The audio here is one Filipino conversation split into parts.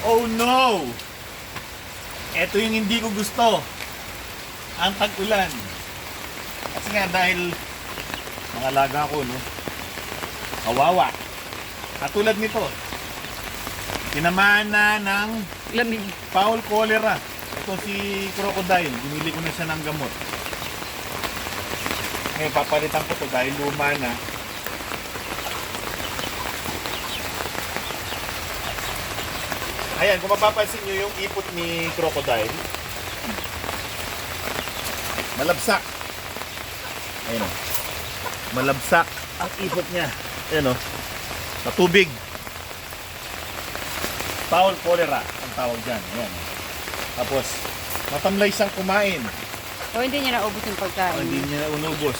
Oh no! Ito yung hindi ko gusto. Ang tag-ulan. Kasi nga dahil mga laga ko, no? Kawawa. Katulad nito. Tinamaan na ng Lamig. foul cholera. Ito si Crocodile. Bumili ko na siya ng gamot. Ngayon, papalitan ko to dahil luma na. Ayan, kung mapapansin nyo yung ipot ni Crocodile, malabsak. Ayan o. Malabsak ang ipot niya. Ayan o. Sa tubig. Foul cholera ang tawag dyan. Ayan. Tapos, matamlay siyang kumain. O hindi niya naubos yung Oh, pagkain. hindi niya unubos.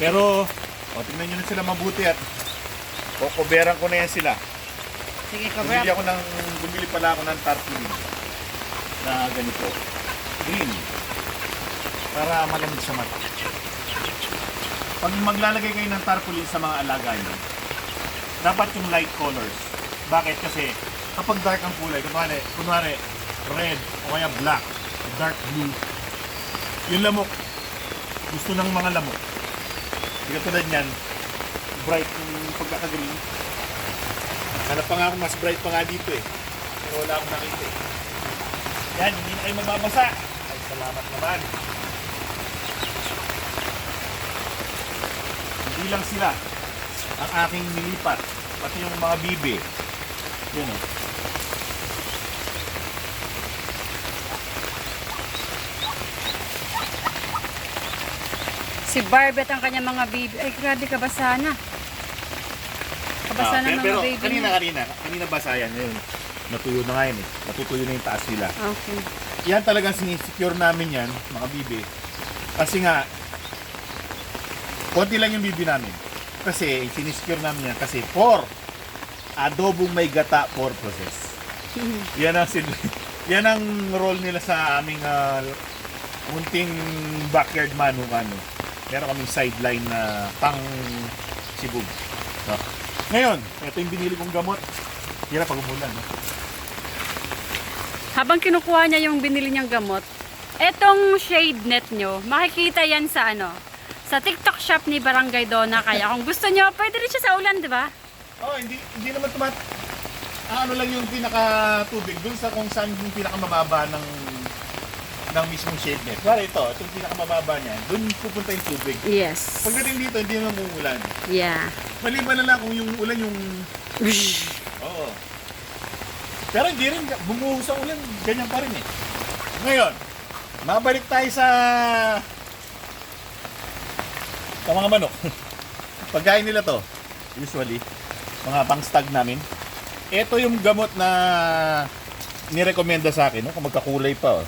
Pero, o, tingnan nyo na sila mabuti at kukuberan ko na yan sila. Sige, cover Bumili up. ako ng, bumili pala ako ng tarpaulin na ganito. Green. Para malamig sa mata. Pag maglalagay kayo ng tarpaulin sa mga alaga nyo, dapat yung light colors. Bakit? Kasi kapag dark ang kulay, kunwari, kunwari red o kaya black, dark blue, yung lamok, gusto ng mga lamok. Hindi katulad niyan, bright yung pagkaka-green. Hanap pa nga ako mas bright pa nga dito eh. Pero wala akong nakita eh. Yan, hindi na kayo mababasa. Ay, salamat naman. Hindi lang sila ang aking nilipat. Pati yung mga bibe. Yun oh. Si Barbet ang kanya mga baby. Ay, grabe ka ba sana? Kabasa Ah, na pero, mga pero baby kanina, kanina, kanina basa yan. Ngayon, natuyo na nga eh. Natutuyo na yung taas nila. Okay. yan talagang sinisecure namin yan, mga bibi. Kasi nga, konti lang yung bibi namin. Kasi, sinisecure namin yan kasi for adobong may gata purposes. yan ang sil yan ang role nila sa aming uh, munting backyard manukan. Meron kaming sideline na pang sibog. No? Ngayon, ito yung binili kong gamot. Hirap pag umulan. No? Habang kinukuha niya yung binili niyang gamot, etong shade net nyo, makikita yan sa ano, sa TikTok shop ni Barangay Donna. Kaya kung gusto nyo, pwede rin siya sa ulan, di ba? Oh, hindi hindi naman tumat ah, ano lang yung pinaka tubig dun sa kung saan yung pinaka mababa ng ng mismong shade net. Para ito, itong pinaka mababa niya, dun pupunta yung tubig. Yes. Pagdating dito, hindi naman umuulan. Yeah. Maliban na lang kung yung ulan yung Oo. Pero hindi rin bumuhos ang ulan, ganyan pa rin eh. Ngayon, mabalik tayo sa sa mga manok. Pagkain nila to, usually, mga pangstag namin. Ito yung gamot na nirekomenda sa akin, no? kung magkakulay pa. Oh.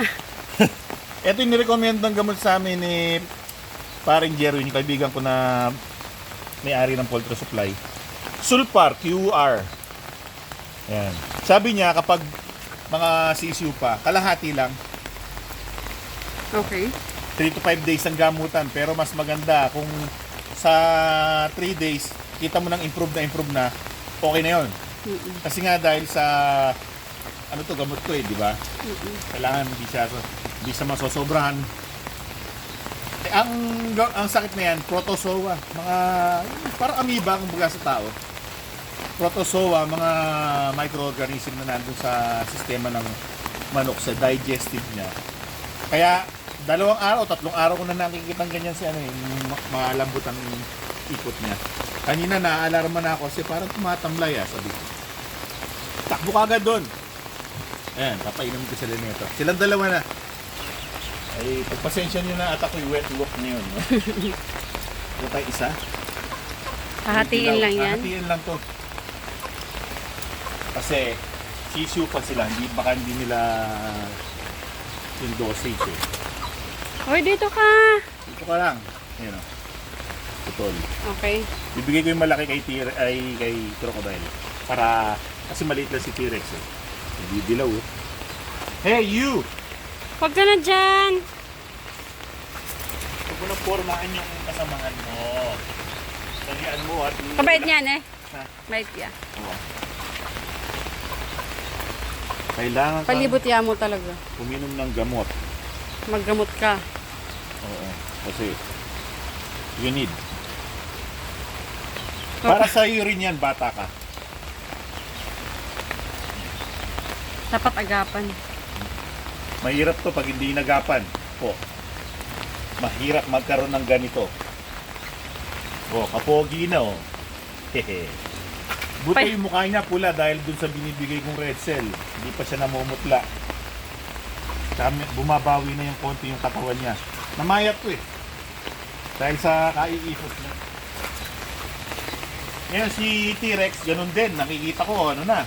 Ito yung nirekomenda ng gamot sa amin ni paring Jero, yung kaibigan ko na may-ari ng poultry supply. Sulfar, QR. Yan. Sabi niya kapag mga sisiw pa, kalahati lang, Okay. 3 to 5 days ang gamutan. Pero mas maganda kung sa 3 days, kita mo nang improve na improve na, okay na yon. Mm-mm. Kasi nga dahil sa ano to gamot ko eh, di ba? Kailangan hindi siya hindi siya masosobrahan. Eh, ang ang sakit na yan, protozoa, mga parang amoeba kung baga sa tao. Protozoa, mga microorganism na nandun sa sistema ng manok sa digestive niya. Kaya dalawang araw, tatlong araw ko na nakikita ganyan si ano, ma- malambot ang ikot niya. Kanina na-alarma na ako kasi parang tumatamlay ah, sabi ko. Takbo ka agad doon. Ayan, papainom ko sila nito. Silang dalawa na. Ay, pagpasensya nyo na at ako'y wet walk ngayon. No? Ito tayo isa. Hahatiin lang yan. Hahatiin lang to. Kasi, sisiw pa sila. Hindi, baka hindi nila yung dosage eh. Hoy, dito ka. Dito ka lang. Ayan o. Putol. Okay. Bibigay ko yung malaki kay, T- ay, kay Crocodile. Para, kasi maliit lang si T-Rex eh. Hindi dilaw eh. Hey, you! Huwag ka na dyan. Huwag mo nang pormahan yung kasamahan mo. Talian mo at... Kabait niyan eh. Ha? Bait niya. Oo. Kailangan ka Palibot mo talaga. uminom ng gamot. Maggamot ka. Oo. Kasi, you need. Para sa iyo rin yan, bata ka. Dapat agapan. Mahirap to pag hindi nagapan. Po. Mahirap magkaroon ng ganito. Oh, kapogi na oh. Hehe. Buti Pay- yung mukha niya pula dahil dun sa binibigay kong red cell. Hindi pa siya namumutla. Kami, bumabawi na yung konti yung katawan niya. Namayat ko eh. Dahil sa kaiipot niya. Ngayon si T-Rex, ganun din. Nakikita ko, ano na.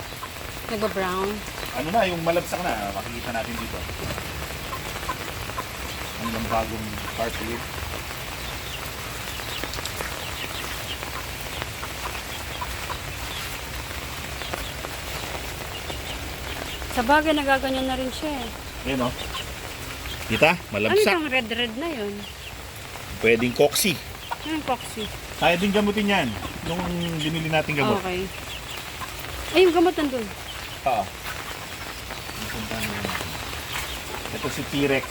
Nagba-brown. Ano na, yung malabsak na. Makikita natin dito. Ano lang bagong cartilage. Sa bagay, nagaganyan na rin siya eh. Yan o. Kita? Ano Malabsak. yung red-red na yun? Pwedeng coxy. Ano yung coxy? Kaya din gamutin yan. Nung binili natin gamot. Okay. Ay, yung gamot nandun. Oo. Ito si T-Rex.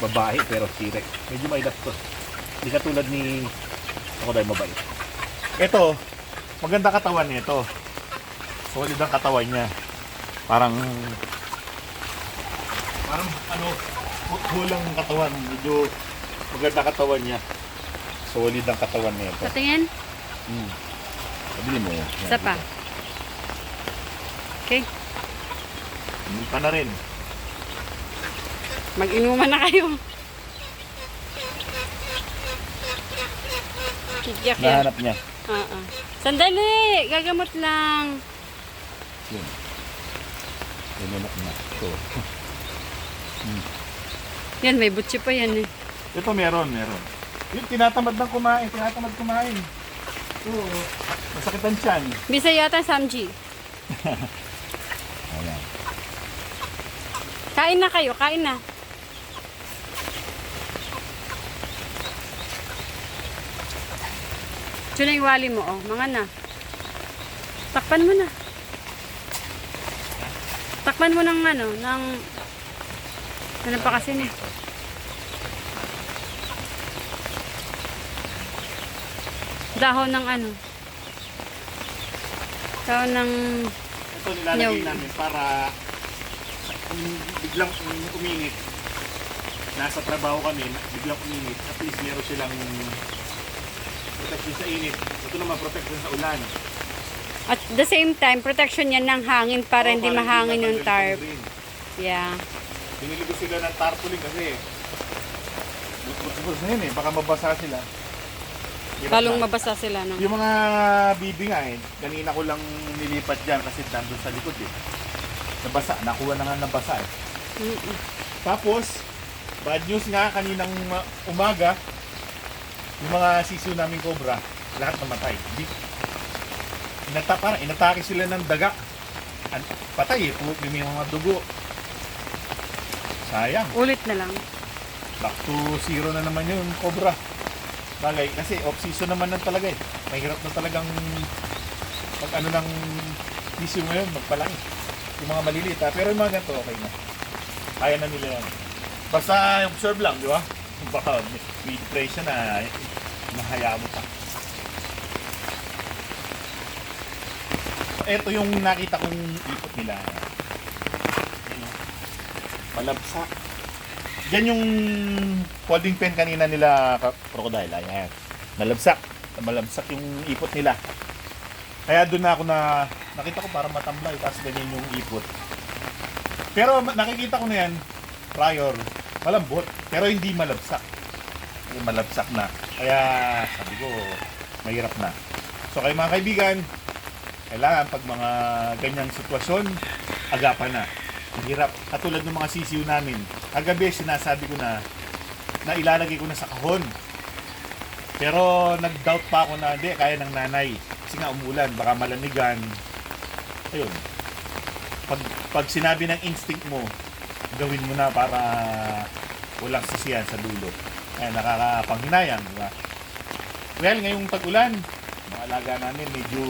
Babae pero T-Rex. Medyo mailat to. Hindi katulad ni ako dahil mabait. Ito, maganda katawan nito. Solid ang katawan niya. Parang parang ano, kulang katawan. Medyo maganda katawan niya. Solid ang katawan nito. Patingin? Hmm. Sabili mo. Yan, Isa pa. Okay. Pa na rin. Mag-inuman na kayo. Kikiyak yan. Nahanap niya. Oo. Sandali! Gagamot lang. Yun. Yun na Ito. Yan, may butsi pa yan eh. Ito meron, meron. Yung tinatamad ng kumain, tinatamad kumain. Oo. Masakit ang tiyan. Bisa yata Samji. Ayan. Kain na kayo, kain na. Ito na yung wali mo, oh. Mga na. Takpan mo na. Takpan mo ng ano, ng... Ano pa kasi ni? Dahon ng ano. Dahon ng... Ito nilalagay namin para biglang um- uminit. Nasa trabaho kami, biglang uminit. At least meron silang protection sa init. Ito naman protection sa ulan. At the same time, protection yan ng hangin para hindi mahangin yung tarp. rin. Yeah. Binili ko sila ng tarpaulin kasi bus na yun eh, baka mabasa sila. Na. mabasa sila, no? Yung mga bibi nga eh, kanina ko lang nilipat dyan kasi nandun sa likod eh. Nabasa, nakuha na nga nabasa eh. Mm-mm. Tapos, bad news nga kaninang ma- umaga, yung mga sisiyo namin cobra, lahat namatay. Di, inata, parang inatake sila ng daga. An- patay eh, pu- yung mga dugo. Sayang. Ulit na lang. Back to zero na naman yung Cobra. Bagay, kasi off-season naman na talaga eh. Mahirap na talagang pag ano ng issue ngayon, magpalaki. Yung mga maliliit ha. Pero yung mga ganito, okay na. Kaya na nila yan. Basta observe lang, di ba? Baka depression na nahaya mo pa. Ito yung nakita kong ipot nila. Ano? Malabsa. Yan yung folding pen kanina nila crocodile. Ayan. Malabsak. Malabsak yung ipot nila. Kaya doon na ako na nakita ko parang matamlay tapos ganyan yung ipot. Pero nakikita ko na yan prior malambot pero hindi malabsak. Yung malabsak na. Kaya sabi ko mahirap na. So kayo mga kaibigan, kailangan pag mga ganyang sitwasyon, agapan na. Ang hirap. Katulad ng mga sisiw namin. Kagabi, sinasabi ko na na ilalagay ko na sa kahon. Pero nag-doubt pa ako na hindi, kaya ng nanay. Kasi nga umulan, baka malamigan. Ayun. Pag, pag sinabi ng instinct mo, gawin mo na para walang sisiyan sa dulo. Kaya nakakapanghinayang, di ba? Well, ngayong tag-ulan, mga alaga namin medyo,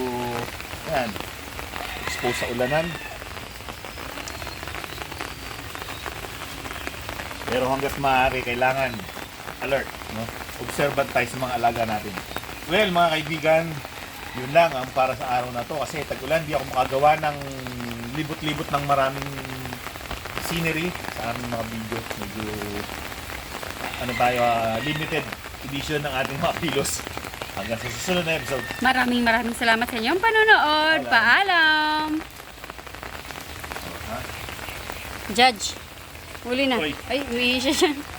yan, expose sa ulanan. Pero hanggat maaari, kailangan alert. No? Observant tayo sa mga alaga natin. Well, mga kaibigan, yun lang ang para sa araw na to. Kasi tag-ulan, di ako makagawa ng libot-libot ng maraming scenery sa aming mga video. Medyo ano tayo, ah, limited edition ng ating mga kilos. Hanggang sa susunod na episode. Maraming maraming salamat sa inyong panonood. Paalam! Ha? Judge, uli na. Uy. Ay, uwi siya dyan.